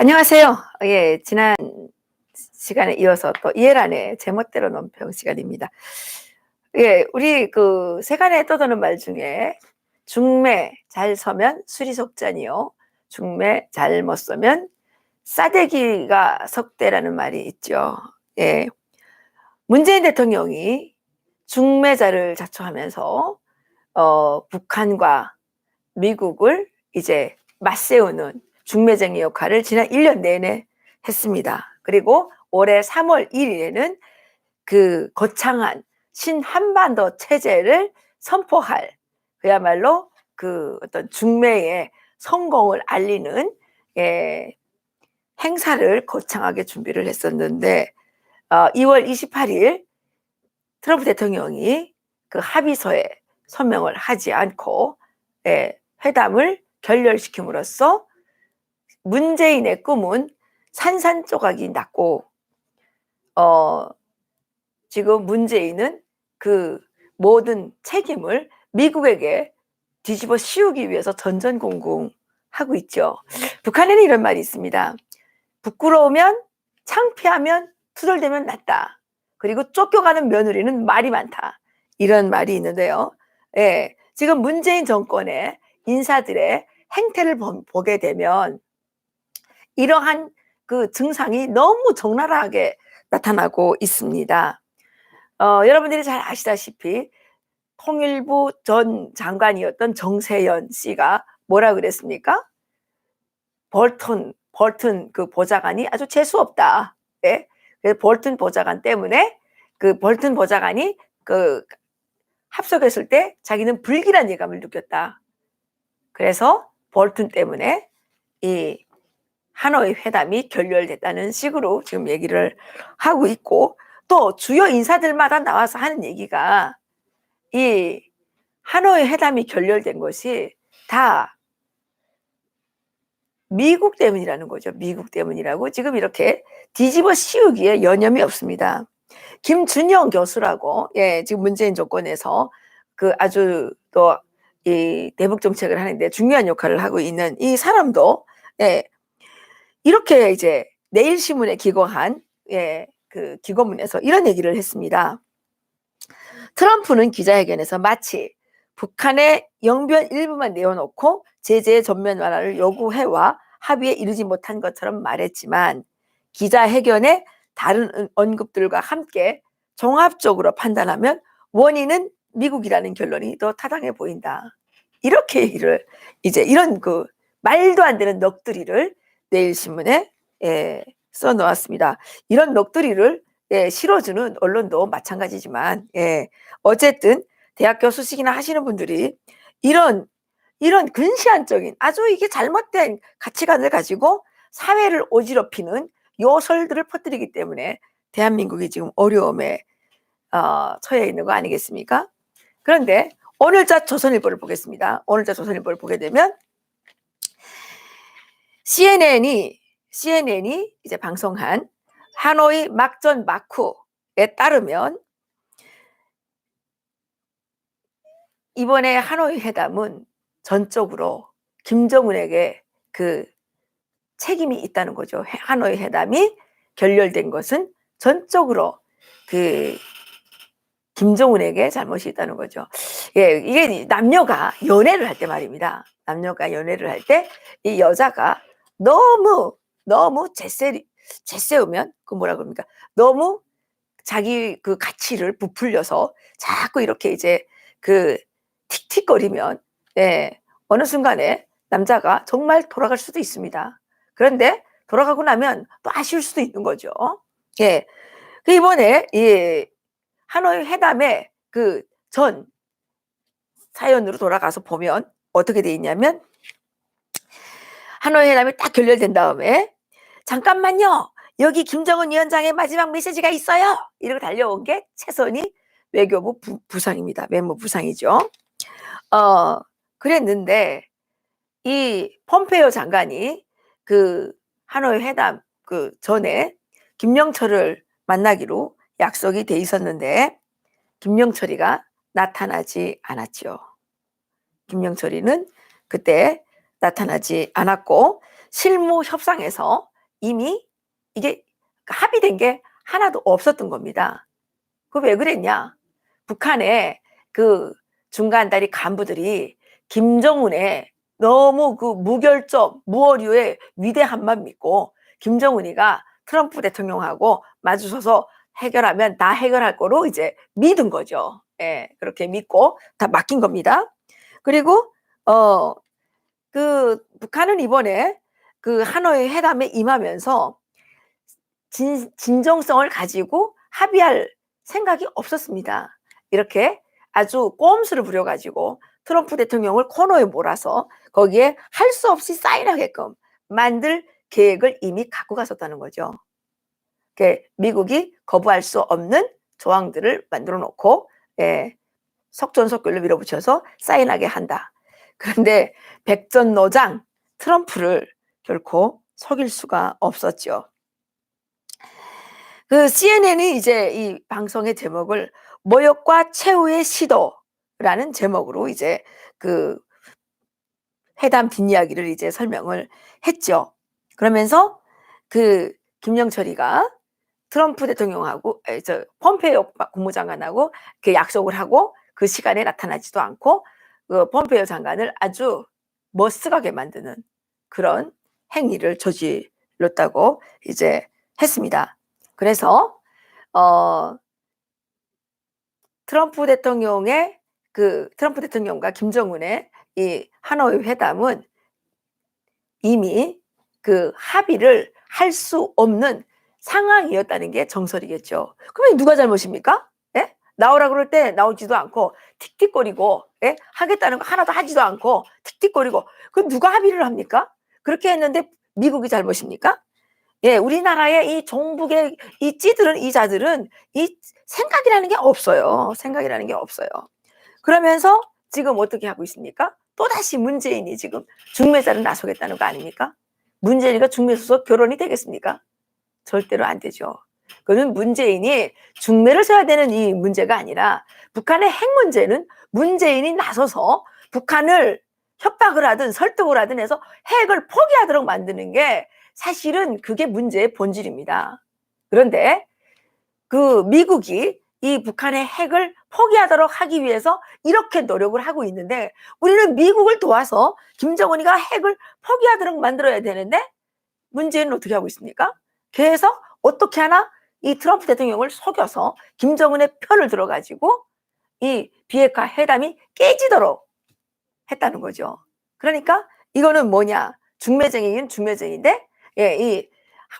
안녕하세요. 예, 지난 시간에 이어서 또 이해란의 제멋대로 논평 시간입니다. 예, 우리 그 세간에 떠도는 말 중에 중매 잘 서면 수리속잔이요. 중매 잘 못 서면 싸대기가 석대라는 말이 있죠. 예. 문재인 대통령이 중매자를 자초하면서 어, 북한과 미국을 이제 맞세우는 중매쟁이 역할을 지난 1년 내내 했습니다. 그리고 올해 3월 1일에는 그 거창한 신한반도 체제를 선포할 그야말로 그 어떤 중매의 성공을 알리는 예, 행사를 거창하게 준비를 했었는데 어, 2월 28일 트럼프 대통령이 그 합의서에 서명을 하지 않고 예, 회담을 결렬시킴으로써 문재인의 꿈은 산산조각이 났고 어 지금 문재인은 그 모든 책임을 미국에게 뒤집어 씌우기 위해서 전전공공하고 있죠. 북한에는 이런 말이 있습니다. 부끄러우면 창피하면 투덜대면 낫다. 그리고 쫓겨가는 며느리는 말이 많다. 이런 말이 있는데요. 예, 지금 문재인 정권의 인사들의 행태를 보게 되면 이러한 그 증상이 너무 적나라하게 나타나고 있습니다. 어, 여러분들이 잘 아시다시피 통일부 전 장관이었던 정세현 씨가 뭐라 그랬습니까? 볼턴, 볼턴 그 보좌관이 아주 재수없다. 예? 그래서 볼턴 보좌관 때문에 그 볼턴 보좌관이 그 합석했을 때 자기는 불길한 예감을 느꼈다. 그래서 볼턴 때문에 이 하노이 회담이 결렬됐다는 식으로 지금 얘기를 하고 있고 또 주요 인사들마다 나와서 하는 얘기가 이 하노이 회담이 결렬된 것이 다 미국 때문이라는 거죠. 미국 때문이라고 지금 이렇게 뒤집어 씌우기에 여념이 없습니다. 김준영 교수라고 예, 지금 문재인 정권에서 그 아주 또 이 대북 정책을 하는데 중요한 역할을 하고 있는 이 사람도 예, 이렇게 이제 내일신문에 기고한 예, 그 기고문에서 이런 얘기를 했습니다. 트럼프는 기자회견에서 마치 북한의 영변 일부만 내어놓고 제재의 전면 완화를 요구해와 합의에 이르지 못한 것처럼 말했지만 기자회견에 다른 언급들과 함께 종합적으로 판단하면 원인은 미국이라는 결론이 더 타당해 보인다. 이렇게 얘기를 이제 이런 그 말도 안 되는 넋두리를 내일신문에 예, 써 놓았습니다. 이런 넋두리를 예, 실어주는 언론도 마찬가지지만 예, 어쨌든 대학 교수식이나 하시는 분들이 이런 이런 근시안적인 아주 이게 잘못된 가치관을 가지고 사회를 어지럽히는 요설들을 퍼뜨리기 때문에 대한민국이 지금 어려움에 어, 처해 있는 거 아니겠습니까? 그런데 오늘자 조선일보를 보겠습니다. 오늘자 조선일보를 보게 되면 CNN이 CNN이 이제 방송한 하노이 막전 마쿠에 따르면 이번에 하노이 회담은 전적으로 김정은에게 그 책임이 있다는 거죠. 하노이 회담이 결렬된 것은 전적으로 그 김정은에게 잘못이 있다는 거죠. 예, 이게 남녀가 연애를 할 때 말입니다. 남녀가 연애를 할 때 이 여자가 너무 너무 제세 제세우면 그 뭐라 그럽니까? 너무 자기 그 가치를 부풀려서 자꾸 이렇게 이제 그 틱틱거리면 예, 어느 순간에 남자가 정말 돌아갈 수도 있습니다. 그런데 돌아가고 나면 또 아쉬울 수도 있는 거죠. 예. 그 이번에 이 하노이 회담의 그 전 사연으로 돌아가서 보면 어떻게 돼 있냐면 하노이 회담이 딱 결렬된 다음에 잠깐만요. 여기 김정은 위원장의 마지막 메시지가 있어요. 이러고 달려온 게 최선희 외교부 부, 부 상입니다. 외무 부상이죠. 어, 그랬는데 이 폼페이오 장관이 그 하노이 회담 그 전에 김영철을 만나기로 약속이 돼 있었는데 김영철이가 나타나지 않았죠. 김영철이는 그때 나타나지 않았고 실무 협상에서 이미 이게 합의된 게 하나도 없었던 겁니다. 그 왜 그랬냐? 북한의 그 중간다리 간부들이 김정은의 너무 그 무결점, 무어류의 위대함만 믿고 김정은이가 트럼프 대통령하고 마주서서 해결하면 다 해결할 거로 이제 믿은 거죠. 예, 그렇게 믿고 다 맡긴 겁니다. 그리고 어 그 북한은 이번에 그 하노이 회담에 임하면서 진, 진정성을 가지고 합의할 생각이 없었습니다. 이렇게 아주 꼼수를 부려가지고 트럼프 대통령을 코너에 몰아서 거기에 할 수 없이 사인하게끔 만들 계획을 이미 갖고 갔었다는 거죠. 미국이 거부할 수 없는 조항들을 만들어 놓고 예, 석전석결로 밀어붙여서 사인하게 한다. 그런데 백전노장 트럼프를 결코 속일 수가 없었죠. 그 CNN이 이제 이 방송의 제목을 모욕과 최후의 시도라는 제목으로 이제 그 회담 뒷이야기를 이제 설명을 했죠. 그러면서 그 김영철이가 트럼프 대통령하고 저 pom페이오 국무장관하고 그 약속을 하고 그 시간에 나타나지도 않고 그 pom페이오 장관을 아주 머쓱하게 만드는 그런 행위를 저질렀다고 이제 했습니다. 그래서 어 트럼프 대통령의 그 트럼프 대통령과 김정은의 이 하노이 회담은 이미 그 합의를 할 수 없는 상황이었다는 게 정설이겠죠. 그러면 누가 잘못입니까? 예? 나오라 그럴 때 나오지도 않고 틱틱거리고 예? 하겠다는 거 하나도 하지도 않고 틱틱거리고 그 누가 합의를 합니까? 그렇게 했는데 미국이 잘못입니까? 예, 우리나라의 이 종북의 이 찌들은 이 자들은 이 생각이라는 게 없어요. 생각이라는 게 없어요. 그러면서 지금 어떻게 하고 있습니까? 또다시 문재인이 지금 중매자를 나서겠다는 거 아닙니까? 문재인이가 중매소서 결혼이 되겠습니까? 절대로 안 되죠. 그거는 문재인이 중매를 서야 되는 이 문제가 아니라 북한의 핵 문제는 문재인이 나서서 북한을 협박을 하든 설득을 하든 해서 핵을 포기하도록 만드는 게 사실은 그게 문제의 본질입니다. 그런데 그 미국이 이 북한의 핵을 포기하도록 하기 위해서 이렇게 노력을 하고 있는데 우리는 미국을 도와서 김정은이가 핵을 포기하도록 만들어야 되는데 문재인은 어떻게 하고 있습니까? 그래서 어떻게 하나 이 트럼프 대통령을 속여서 김정은의 편을 들어가지고 이 비핵화 회담이 깨지도록 했다는 거죠. 그러니까 이거는 뭐냐? 중매쟁이긴 중매쟁인데 예, 이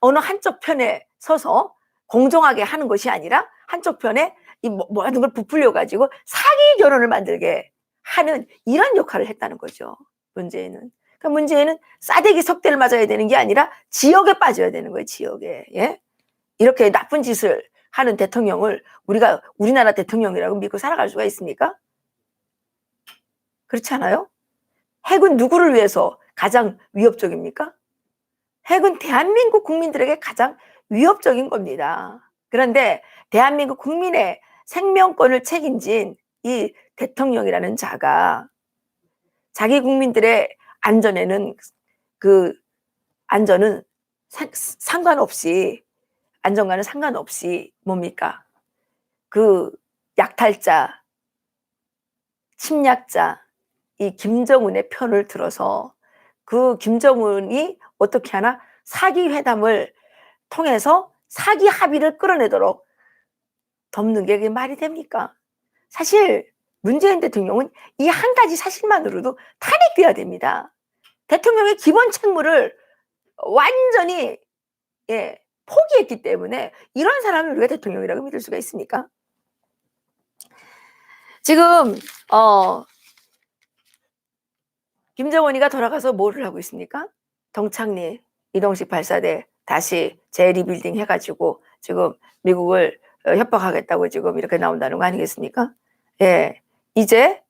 어느 한쪽 편에 서서 공정하게 하는 것이 아니라 한쪽 편에 이 모든 걸 부풀려 가지고 사기 결혼을 만들게 하는 이런 역할을 했다는 거죠. 문재인은. 그러니까 문재인은 싸대기 석대를 맞아야 되는 게 아니라 지역에 빠져야 되는 거예요. 지역에. 예? 이렇게 나쁜 짓을 하는 대통령을 우리가 우리나라 대통령이라고 믿고 살아갈 수가 있습니까? 그렇지 않아요? 핵은 누구를 위해서 가장 위협적입니까? 핵은 대한민국 국민들에게 가장 위협적인 겁니다. 그런데 대한민국 국민의 생명권을 책임진 이 대통령이라는 자가 자기 국민들의 안전에는 그 안전은 사, 상관없이 안전과는 상관없이 뭡니까? 그 약탈자, 침략자, 이 김정은의 편을 들어서 그 김정은이 어떻게 하나 사기 회담을 통해서 사기 합의를 끌어내도록 덮는 게 그게 말이 됩니까? 사실 문재인 대통령은 이 한 가지 사실만으로도 탄핵돼야 됩니다. 대통령의 기본 책무를 완전히 예, 포기했기 때문에 이런 사람을 우리가 대통령이라고 믿을 수가 있습니까? 지금 어 김정은이가 돌아가서 뭐를 하고 있습니까? 동창리 이동식 발사대 다시 재리빌딩 해가지고 지금 미국을 어, 협박하겠다고 지금 이렇게 나온다는 거 아니겠습니까? 예. 이제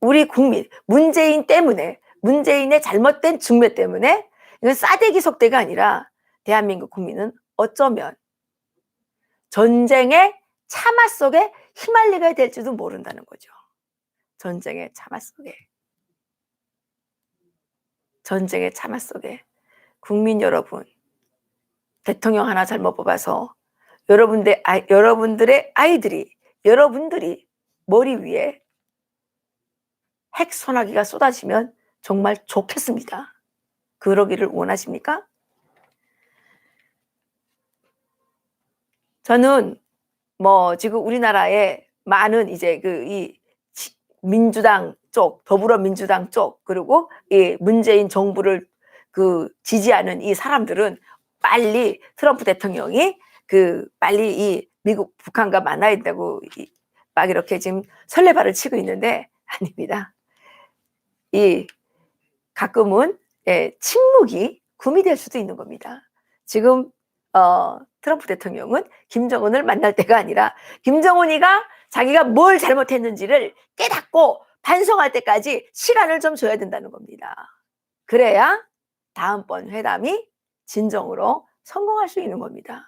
우리 국민, 문재인 때문에, 문재인의 잘못된 중매 때문에 이건 싸대기 속대가 아니라 대한민국 국민은 어쩌면 전쟁의 참화 속에 휘말리게 될지도 모른다는 거죠. 전쟁의 참화 속에. 전쟁의 참화 속에 국민 여러분, 대통령 하나 잘못 뽑아서 여러분들 아이, 여러분들의 아이들이 여러분들이 머리 위에 핵 소나기가 쏟아지면 정말 좋겠습니다. 그러기를 원하십니까? 저는 뭐 지금 우리나라에 많은 이제 그 이 민주당 쪽, 더불어민주당 쪽 그리고 이 문재인 정부를 그 지지하는 이 사람들은 빨리 트럼프 대통령이 그 빨리 이 미국 북한과 만나야 된다고 이- 막 이렇게 지금 설레발을 치고 있는데 아닙니다. 이 가끔은 예, 침묵이 금이 될 수도 있는 겁니다. 지금 어, 트럼프 대통령은 김정은을 만날 때가 아니라 김정은이가 자기가 뭘 잘못했는지를 깨닫고 반성할 때까지 시간을 좀 줘야 된다는 겁니다. 그래야 다음번 회담이 진정으로 성공할 수 있는 겁니다.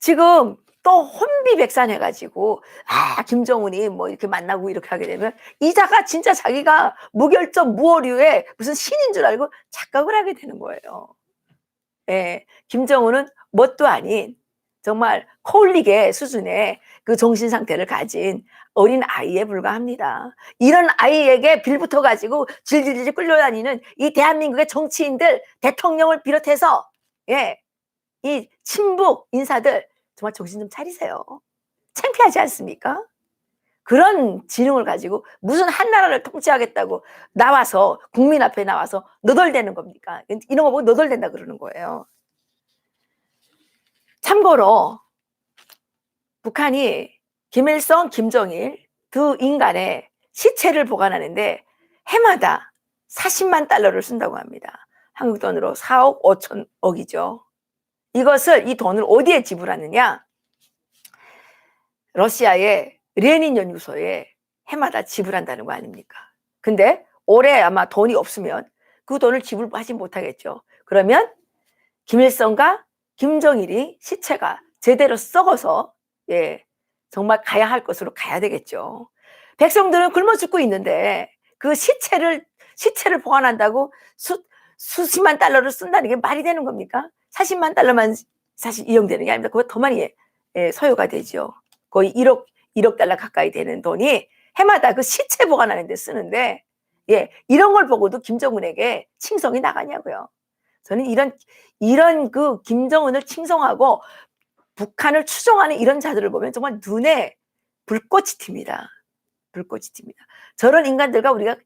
지금 또 혼비백산 해가지고 아 김정은이 뭐 이렇게 만나고 이렇게 하게 되면 이자가 진짜 자기가 무결점 무오류의 무슨 신인 줄 알고 착각을 하게 되는 거예요. 예, 김정은은 뭣도 아닌 정말 코올리게 수준의 그 정신 상태를 가진 어린 아이에 불과합니다. 이런 아이에게 빌붙어 가지고 질질질 끌려다니는 이 대한민국의 정치인들, 대통령을 비롯해서 예, 이 친북 인사들 정말 정신 좀 차리세요. 창피하지 않습니까? 그런 지능을 가지고 무슨 한 나라를 통치하겠다고 나와서 국민 앞에 나와서 너덜대는 겁니까? 이런 거 보고 너덜댄다 그러는 거예요. 참고로 북한이 김일성, 김정일 두 인간의 시체를 보관하는데 해마다 40만 달러를 쓴다고 합니다. 한국 돈으로 4억 5천억이죠. 이것을 이 돈을 어디에 지불하느냐? 러시아의 레닌 연구소에 해마다 지불한다는 거 아닙니까? 근데 올해 아마 돈이 없으면 그 돈을 지불하지 못하겠죠. 그러면 김일성과 김정일이 시체가 제대로 썩어서 예 정말 가야 할 것으로 가야 되겠죠. 백성들은 굶어 죽고 있는데 그 시체를 시체를 보관한다고 수 수십만 달러를 쓴다는 게 말이 되는 겁니까? 40만 달러만 사실 이용되는 게 아닙니다. 그거 더 많이 예, 소요가 되죠. 거의 1억 1억 달러 가까이 되는 돈이 해마다 그 시체 보관하는 데 쓰는데 예, 이런 걸 보고도 김정은에게 칭송이 나가냐고요. 저는 이런 이런 그 김정은을 칭송하고 북한을 추종하는 이런 자들을 보면 정말 눈에 불꽃이 튑니다. 불꽃이 튑니다. 저런 인간들과 우리가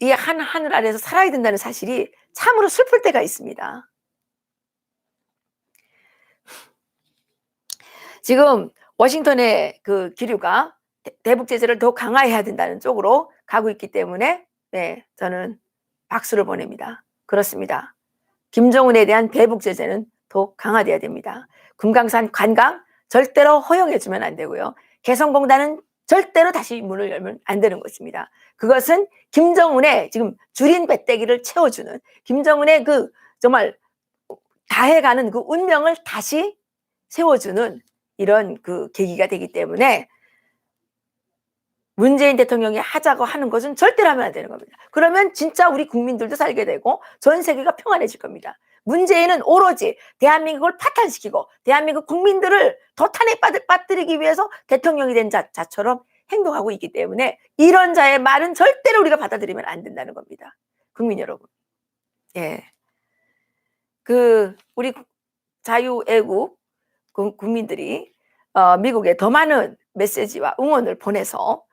이 한 하늘 아래에서 살아야 된다는 사실이 참으로 슬플 때가 있습니다. 지금 워싱턴의 그 기류가 대- 대북 제재를 더 강화해야 된다는 쪽으로 가고 있기 때문에 네, 저는 박수를 보냅니다. 그렇습니다. 김정은에 대한 대북 제재는 더 강화돼야 됩니다. 금강산 관광 절대로 허용해 주면 안 되고요. 개성공단은 절대로 다시 문을 열면 안 되는 것입니다. 그것은 김정은의 지금 줄인 배때기를 채워주는 김정은의 그 정말 다해가는 그 운명을 다시 세워주는 이런 그 계기가 되기 때문에 문재인 대통령이 하자고 하는 것은 절대로 하면 안 되는 겁니다. 그러면 진짜 우리 국민들도 살게 되고 전 세계가 평안해질 겁니다. 문재인은 오로지 대한민국을 파탄시키고 대한민국 국민들을 더 탄핵 받- 빠뜨리기 위해서 대통령이 된 자, 자처럼 행동하고 있기 때문에 이런 자의 말은 절대로 우리가 받아들이면 안 된다는 겁니다. 국민 여러분. 예. 그 우리 자유애국 국- 국민들이 어, 미국에 더 많은 메시지와 응원을 보내서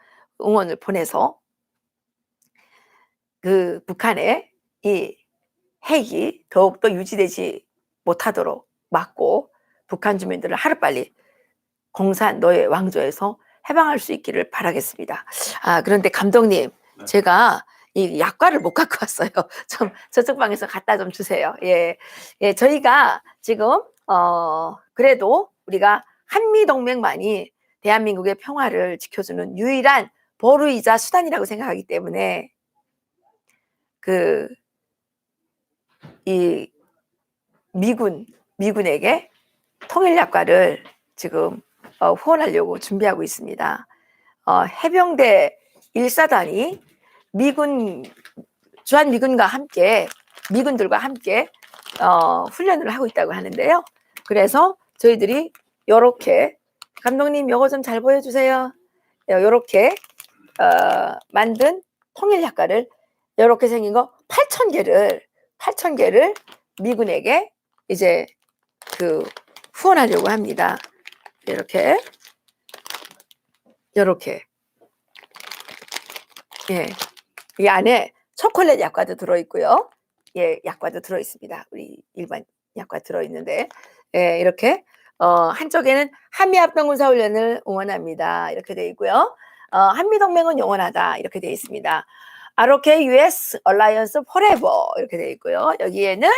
응원을 보내서 그 북한의 이 핵이 더욱더 유지되지 못하도록 막고 북한 주민들을 하루빨리 공산 노예 왕조에서 해방할 수 있기를 바라겠습니다. 아 그런데 감독님 네. 제가 이 약과를 못 갖고 왔어요. 좀 저쪽 방에서 갖다 좀 주세요. 예, 예 저희가 지금 어 그래도 우리가 한미 동맹만이 대한민국의 평화를 지켜주는 유일한 보루이자 수단이라고 생각하기 때문에 그 이 미군 미군에게 통일 약과를 지금 어, 후원하려고 준비하고 있습니다. 어, 해병대 1사단이 미군 주한 미군과 함께 미군들과 함께 어, 훈련을 하고 있다고 하는데요. 그래서 저희들이 요렇게 감독님 요거 좀 잘 보여주세요. 요렇게 어, 만든 통일 약과를 요렇게 생긴 거 8천 개를 8천 개를 미군에게 이제 그 후원하려고 합니다. 이렇게 이렇게 예, 이 안에 초콜릿 약과도 들어 있고요. 예, 약과도 들어 있습니다. 우리 일반 약과 들어 있는데 예, 이렇게 어, 한쪽에는 한미합동군사훈련을 응원합니다. 이렇게 되어 있고요. 어, 한미동맹은 영원하다. 이렇게 되어 있습니다. ROK US Alliance Forever 이렇게 되어 있고요. 여기에는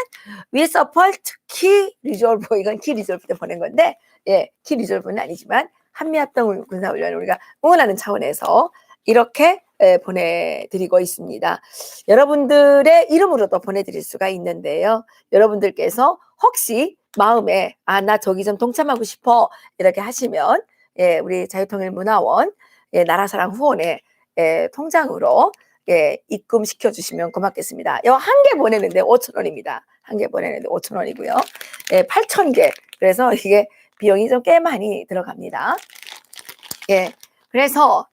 We support key resolve 이건 key resolve 때 보낸 건데 예, key resolve는 아니지만 한미합동 군사훈련을 우리가 응원하는 차원에서 이렇게 예, 보내드리고 있습니다. 여러분들의 이름으로도 보내드릴 수가 있는데요. 여러분들께서 혹시 마음에 아 나 저기 좀 동참하고 싶어 이렇게 하시면 예, 우리 자유통일문화원 예, 나라사랑 후원의 예, 통장으로 예, 입금시켜 주시면 고맙겠습니다. 요 한 개 보내는데 5천 원입니다. 한 개 보내는데 5천 원이고요. 예, 8천 개. 그래서 이게 비용이 좀 꽤 많이 들어갑니다. 예, 그래서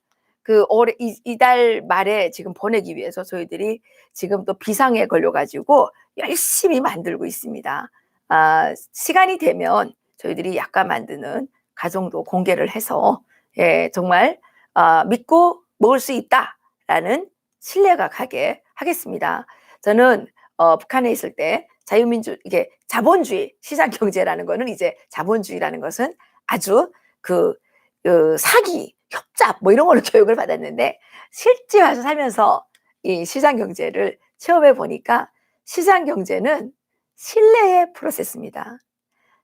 그 올해 이 달 말에 지금 보내기 위해서 저희들이 지금 또 비상에 걸려가지고 열심히 만들고 있습니다. 아, 시간이 되면 저희들이 약간 만드는 가정도 공개를 해서 예, 정말 아, 믿고 먹을 수 있다라는 신뢰가 가게 하겠습니다. 저는 어, 북한에 있을 때 자유민주 이게 자본주의 시장 경제라는 거는 이제 자본주의라는 것은 아주 그, 그 사기 협잡 뭐 이런 걸로 교육을 받았는데 실제 와서 살면서 이 시장 경제를 체험해 보니까 시장 경제는 신뢰의 프로세스입니다.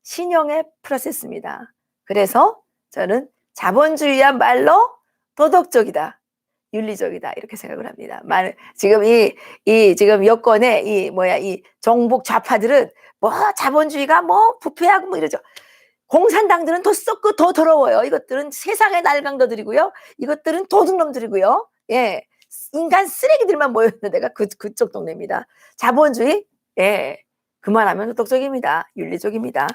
신용의 프로세스입니다. 그래서 저는 자본주의한 말로 도덕적이다. 윤리적이다 이렇게 생각을 합니다. 지금 이, 이 지금 여권의 이 뭐야 이 정복 좌파들은 뭐 자본주의가 뭐 부패하고 뭐 이러죠. 공산당들은 더 썩고 더 더러워요. 이것들은 세상의 날강도들이고요. 이것들은 도둑놈들이고요. 예. 인간 쓰레기들만 모여있는 데가 그, 그쪽 동네입니다. 자본주의? 예. 그만하면 도덕적입니다. 윤리적입니다.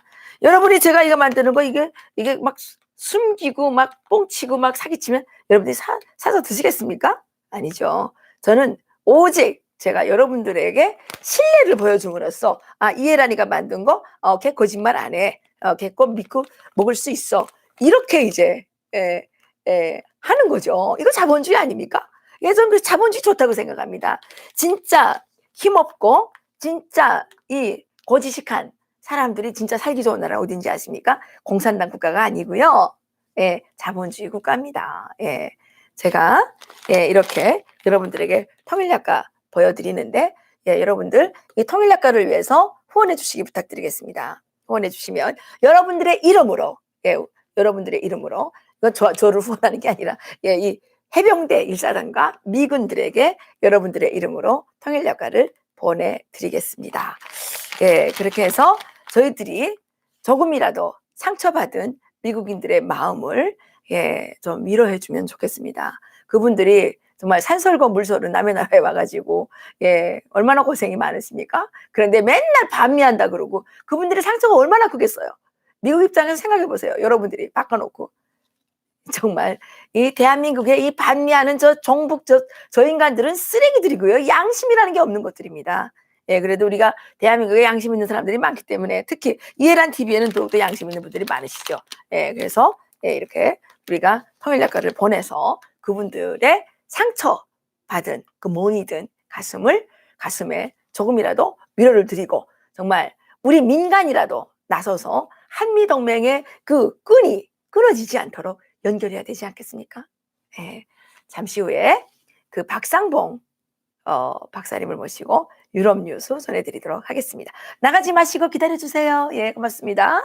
여러분이 제가 이거 만드는 거 이게, 이게 막 숨기고 막 뻥치고 막 사기치면 여러분들이 사, 사서 드시겠습니까? 아니죠. 저는 오직 제가 여러분들에게 신뢰를 보여줌으로써 아 이해란이가 만든 거 어, 걔 거짓말 안 해. 어, 걔거 믿고 먹을 수 있어. 이렇게 이제 에, 에, 하는 거죠. 이거 자본주의 아닙니까? 예전 그 자본주의 좋다고 생각합니다. 진짜 힘없고 진짜 이 고지식한 사람들이 진짜 살기 좋은 나라 어딘지 아십니까? 공산당 국가가 아니고요. 예, 자본주의 국가입니다. 예, 제가 예, 이렇게 여러분들에게 통일약과 보여드리는데 예, 여러분들 이 통일약과를 위해서 후원해 주시기 부탁드리겠습니다. 후원해 주시면 여러분들의 이름으로 예, 여러분들의 이름으로 이건 저, 저를 후원하는 게 아니라 예, 이 해병대 일사단과 미군들에게 여러분들의 이름으로 통일약과를 보내드리겠습니다. 예, 그렇게 해서 저희들이 조금이라도 상처받은 미국인들의 마음을 예, 좀 위로해 주면 좋겠습니다. 그분들이 정말 산설과 물설은 남의 나라에 와가지고 예 얼마나 고생이 많으십니까? 그런데 맨날 반미한다 그러고 그분들의 상처가 얼마나 크겠어요. 미국 입장에서 생각해 보세요. 여러분들이 바꿔놓고 정말 이 대한민국의 이 반미하는 저 종북 저, 저 인간들은 쓰레기들이고요. 양심이라는 게 없는 것들입니다. 예, 그래도 우리가 대한민국에 양심 있는 사람들이 많기 때문에 특히 이해란 TV에는 더욱더 양심 있는 분들이 많으시죠. 예, 그래서 예, 이렇게 우리가 통일약과를 보내서 그분들의 상처 받은 그 모니든 가슴을 가슴에 조금이라도 위로를 드리고 정말 우리 민간이라도 나서서 한미 동맹의 그 끈이 끊어지지 않도록 연결해야 되지 않겠습니까? 예, 잠시 후에 그 박상봉 어, 박사님을 모시고 유럽 뉴스 전해드리도록 하겠습니다. 나가지 마시고 기다려주세요. 예, 고맙습니다.